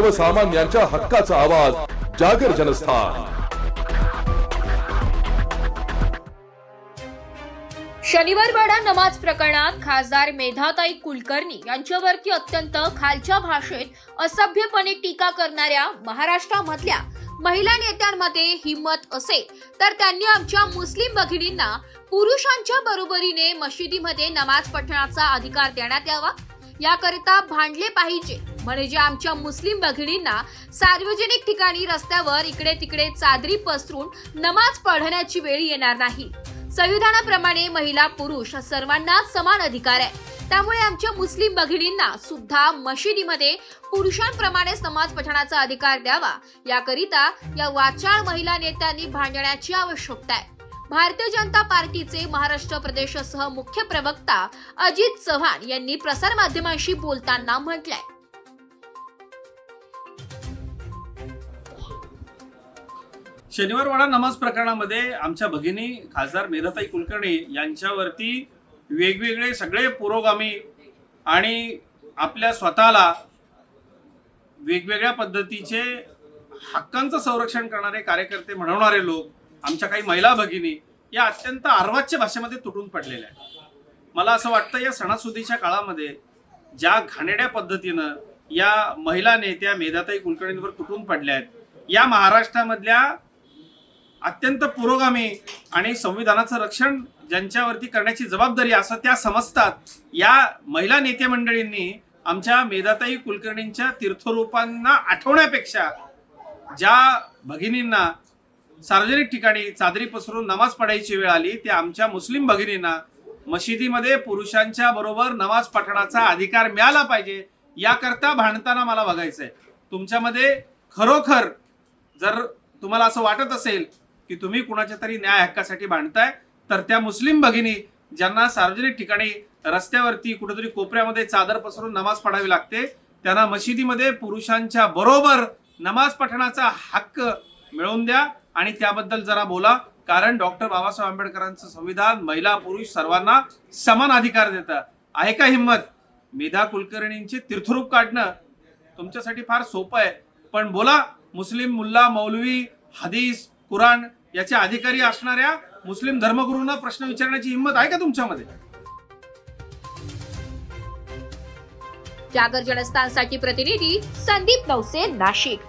सर्वसामान्यांच्या हक्काचा आवाज जागर जनस्थान. शनिवारवाडा नमाज प्रकरणात खासदार मेधाताई कुलकर्णी यांच्यावरती अत्यंत खालच्या भाषेत असभ्यपणे टीका करणाऱ्या महाराष्ट्रामधल्या महिला नेत्यांमध्ये हिंमत असेल तर त्यांनी आमच्या मुस्लिम भगिनींना पुरुषांच्या बरोबरीने मशिदीमध्ये नमाज पठणाचा अधिकार देण्यात यावा. याकरिता भांडले पाहिजे. म्हणजे आमच्या मुस्लिम भगिनींना सार्वजनिक ठिकाणी रस्त्यावर इकडे तिकडे चादरी पसरून नमाज पढण्याची वेळ येणार नाही. संविधानाप्रमाणे महिला पुरुष सर्वांना समान अधिकार आहे. त्यामुळे आमच्या मुस्लिम भगिनींना सुद्धा मशिदीमध्ये पुरुषांप्रमाणेच नमाज पठणाचा अधिकार द्यावा याकरिता या वाचाळ महिला नेत्यांनी भांडण्याची आवश्यकता आहे. भारतीय जनता पार्टीचे महाराष्ट्र प्रदेशासह मुख्य प्रवक्ता अजित चव्हाण यांनी प्रसारमाध्यमांशी बोलताना म्हटलंय शनिवारवाडा नमाज प्रकरणामध्ये आमच्या भगिनी खासदार मेधाताई कुलकर्णी यांच्यावरती वेगवेगळे सगळे पुरोगामी आणि आपल्या स्वतःला वेगवेगळ्या पद्धतीचे हक्कांचं संरक्षण करणारे कार्यकर्ते म्हणवणारे लोक आमच्या काही महिला भगिनी या अत्यंत अर्वाच्य भाषेमध्ये तुटून पडलेल्या आहेत. मला असं वाटतं या सणासुदीच्या काळामध्ये ज्या घाणेड्या पद्धतीनं या महिला नेत्या मेधाताई कुलकर्णींवर तुटून पडल्या आहेत या महाराष्ट्रामधल्या अत्यंत पुरोगामी आणि संविधानाचं रक्षण ज्यांच्यावरती करण्याची जबाबदारी असं त्या समजतात या महिला नेते मंडळींनी आमच्या मेधाताई कुलकर्णींच्या तीर्थरूपांना आठवण्यापेक्षा ज्या भगिनींना सार्वजनिक ठिकाणी चादरी पसरून नमाज पडायची वेळ आली त्या आमच्या मुस्लिम भगिनींना मशिदीमध्ये पुरुषांच्या बरोबर नमाज पठणाचा अधिकार मिळाला पाहिजे याकरता भांडताना मला बघायचंय. तुमच्यामध्ये खरोखर जर तुम्हाला असं वाटत असेल की तुम्ही कुणाच्या तरी न्याय हक्कासाठी भांडताय तर त्या मुस्लिम भगिनी ज्यांना सार्वजनिक ठिकाणी रस्त्यावरती कुठेतरी कोपऱ्यामध्ये चादर पसरून नमाज पडावी लागते त्यांना मशिदीमध्ये पुरुषांच्या बरोबर नमाज पठणाचा हक्क मिळवून द्या. आणि त्याबद्दल जरा बोला कारण डॉक्टर बाबासाहेब आंबेडकरांचं संविधान महिला पुरुष सर्वांना समान अधिकार देतं. आहे का हिंमत? मेधा कुलकर्णींचे तीर्थरूप काढणं तुमच्यासाठी फार सोपं आहे. पण बोला मुस्लिम मुल्ला मौलवी हदीस कुराण याचे अधिकारी असणाऱ्या मुस्लिम धर्मगुरूंना प्रश्न विचारण्याची हिंमत आहे का तुमच्यामध्ये? जागर जनस्थानसाठी प्रतिनिधी संदीप नवसे नाशिक.